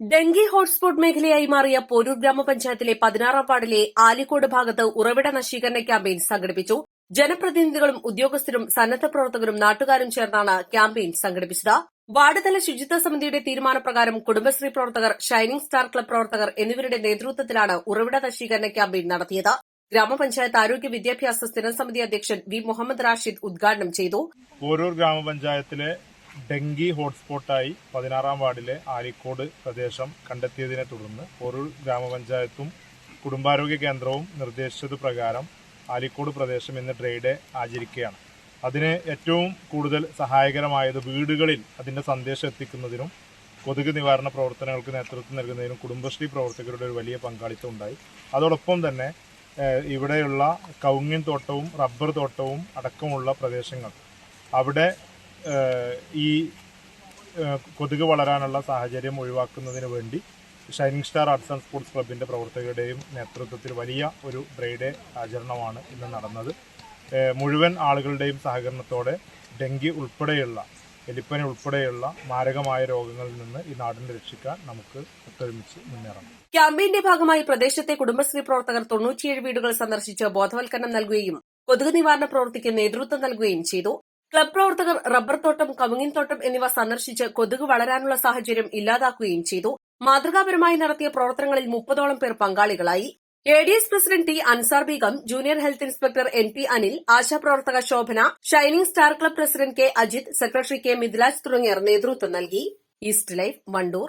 Dengue hotspot മേഖലയായി മാറിയ പോരൂർ ഗ്രാമപഞ്ചായത്തിലെ പതിനാറാം വാർഡിലെ ആലിക്കോട് ഭാഗത്ത് ഉറവിട നശീകരണ ക്യാമ്പയിൻ സംഘടിപ്പിച്ചു. ജനപ്രതിനിധികളും ഉദ്യോഗസ്ഥരും സന്നദ്ധ പ്രവർത്തകരും നാട്ടുകാരും ചേർന്നാണ് ക്യാമ്പയിൻ സംഘടിപ്പിച്ചത്. വാർഡ് തല ശുചിത്വ സമിതിയുടെ തീരുമാനപ്രകാരം കുടുംബശ്രീ പ്രവർത്തകർ ഷൈനിംഗ് സ്റ്റാർ ക്ലബ് പ്രവർത്തകർ എന്നിവരുടെ നേതൃത്വത്തിലാണ് ഉറവിട നശീകരണ ക്യാമ്പയിൻ നടത്തിയത്. ഗ്രാമപഞ്ചായത്ത് ആരോഗ്യ വിദ്യാഭ്യാസ സ്ഥിരം സമിതി അധ്യക്ഷൻ വി മുഹമ്മദ് റാഷിദ് ഉദ്ഘാടനം ചെയ്തു. ഗ്രാമപഞ്ചായത്തിലെ ഡെങ്കി ഹോട്ട്സ്പോട്ടായി പതിനാറാം വാർഡിലെ ആലിക്കോട് പ്രദേശം കണ്ടെത്തിയതിനെ തുടർന്ന് പോരൂർ ഗ്രാമപഞ്ചായത്തും കുടുംബാരോഗ്യ കേന്ദ്രവും നിർദ്ദേശിച്ചത് പ്രകാരം ആലിക്കോട് പ്രദേശം ഇന്ന് ഡ്രൈ ഡേ ആചരിക്കുകയാണ്. അതിന് ഏറ്റവും കൂടുതൽ സഹായകരമായത് വീടുകളിൽ അതിന്റെ സന്ദേശം എത്തിക്കുന്നതിനും കൊതുക് നിവാരണ പ്രവർത്തനങ്ങൾക്ക് നേതൃത്വം നൽകുന്നതിനും കുടുംബശ്രീ പ്രവർത്തകരുടെ ഒരു വലിയ പങ്കാളിത്തം ഉണ്ടായി. അതോടൊപ്പം തന്നെ ഇവിടെയുള്ള കൗങ്ങിൻ തോട്ടവും റബ്ബർ തോട്ടവും അടക്കമുള്ള പ്രദേശങ്ങൾ അവിടെ ഈ കൊതുക് വളരാനുള്ള സാഹചര്യം ഒഴിവാക്കുന്നതിന് വേണ്ടി shining star arts and sports ക്ലബിന്റെ പ്രവർത്തകരുടെയും നേതൃത്വത്തിൽ വലിയ ഒരു ഡ്രൈ ഡേ ആചരണമാണ് ഇന്ന് നടന്നത്. മുഴുവൻ ആളുകളുടെയും സഹകരണത്തോടെ ഡെങ്കി ഉൾപ്പെടെയുള്ള എലിപ്പനി ഉൾപ്പെടെയുള്ള മാരകമായ രോഗങ്ങളിൽ നിന്ന് ഈ നാടിനെ രക്ഷിക്കാൻ നമുക്ക് ഒത്തൊരുമിച്ച് മുന്നേറണം. ക്യാമ്പയിന്റെ ഭാഗമായി പ്രദേശത്തെ കുടുംബശ്രീ പ്രവർത്തകർ തൊണ്ണൂറ്റിയേഴ് വീടുകൾ സന്ദർശിച്ച് ബോധവൽക്കരണം നൽകുകയും കൊതുക് നിവാരണ പ്രവൃത്തിക്ക് നേതൃത്വം നൽകുകയും ചെയ്തു. ക്ലബ് പ്രവർത്തകർ റബ്ബർ തോട്ടം കവുങ്ങിൻ തോട്ടം എന്നിവ സന്ദർശിച്ച് കൊതുക് വളരാനുള്ള സാഹചര്യം ഇല്ലാതാക്കുകയും ചെയ്തു. മാതൃകാപരമായി നടത്തിയ പ്രവർത്തനങ്ങളിൽ മുപ്പതോളം പേർ പങ്കാളികളായി. A D S president T Ansar Beegum junior health inspector N P Anil ആശാപ്രവർത്തക Shobhana shining star club president K Ajith secretary K Mithilaj തുടങ്ങിയവർ നേതൃത്വം നൽകി. East Life Wandoor.